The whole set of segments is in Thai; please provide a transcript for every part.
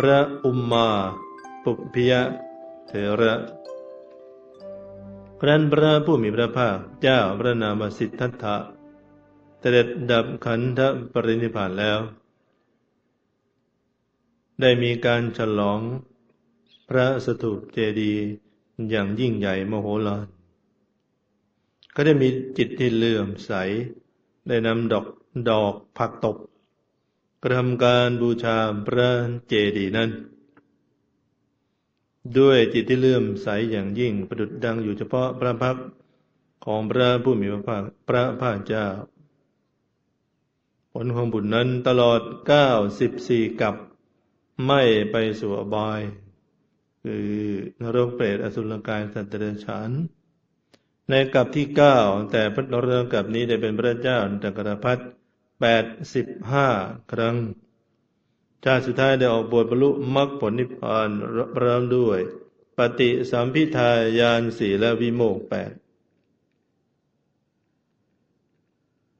พระอุมมาปุพยเถระครั้นพระผู้มีพระภาคเจ้าพระนามสิทธัตถะเสด็จดับขันธปรินิพพานแล้ว ได้มีการฉลองพระสถูปเจดีย์อย่างยิ่งใหญ่มโหฬารก็ได้มีจิตที่เลื่อมใส ได้นำดอกดอกผักตบ กระทำการบูชาพระเจดีย์นั้น ด้วยจิตที่เลื่อมใสอย่างยิ่งประดุดดังอยู่เฉพาะพระพักของพระผู้มีพระภาคพระภาคเจ้า ผลของบุญนั้นตลอดเก้าสิบสี่กับไม่ไปสู่อบาย คือนรกเปรตอสุรกายสัตว์เดรัจฉานในกับที่เก้าแต่พระนรกับนี้ได้เป็นพระเจ้าจักรพรรดิ แปดสิบห้าครั้ง ชาติสุดท้ายได้ออกบวชบรรลุมรรคผลนิพพานเริ่มด้วย ปฏิสัมพิทายานสี่และวิโมกแปด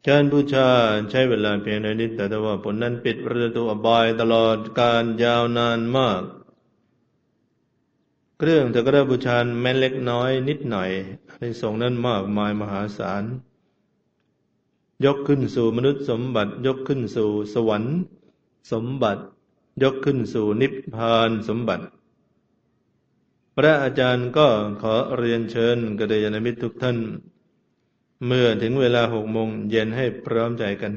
การบูชาใช้เวลาเพียงนิดแต่ว่าผลนั้นปิดประตูอบายตลอดการยาวนานมาก เครื่องตะกร้าบูชาแม้เล็กน้อยนิดหน่อยในสงนั้นมากมายมหาศาล ยกขึ้นสู่มนุษย์สมบัติ ยกขึ้นสู่สวรรค์ สมบัติ ยกขึ้นสู่นิพพานสมบัติ พระอาจารย์ก็ขอเรียนเชิญกระเดยนมิตรทุกท่าน เมื่อถึงเวลาหกโมงเย็นให้พร้อมใจกัน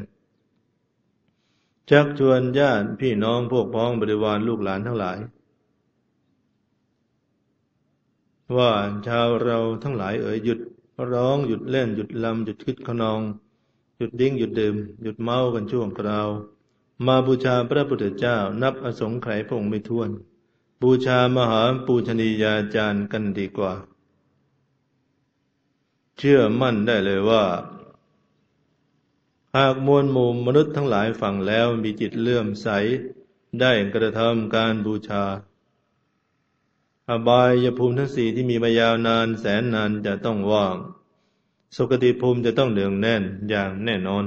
ชักชวนญาติพี่น้องพวกพ้องบริวารลูกหลานทั้งหลาย ว่าชาวเราทั้งหลายเอ๋ยหยุดร้องหยุดเล่นหยุดลำหยุดคิดขนอง หยุดดิ้งหยุดดื่ม หยุดเมากันช่วงคราว มาบูชาพระพุทธเจ้านับอสงไขยพงไม่ท้วน บูชามหาปูชนียาจารย์กันดีกว่า เชื่อมั่นได้เลยว่า หากมวลหมู่มนุษย์ทั้งหลายฟังแล้วมีจิตเลื่อมใส ได้กระทำการบูชาอบายยภูมิทั้งสี่ที่มีมายาวนานแสนนานจะต้องว่าง สุคติภูมิจะต้องเหลืองแน่นอย่างแน่นอน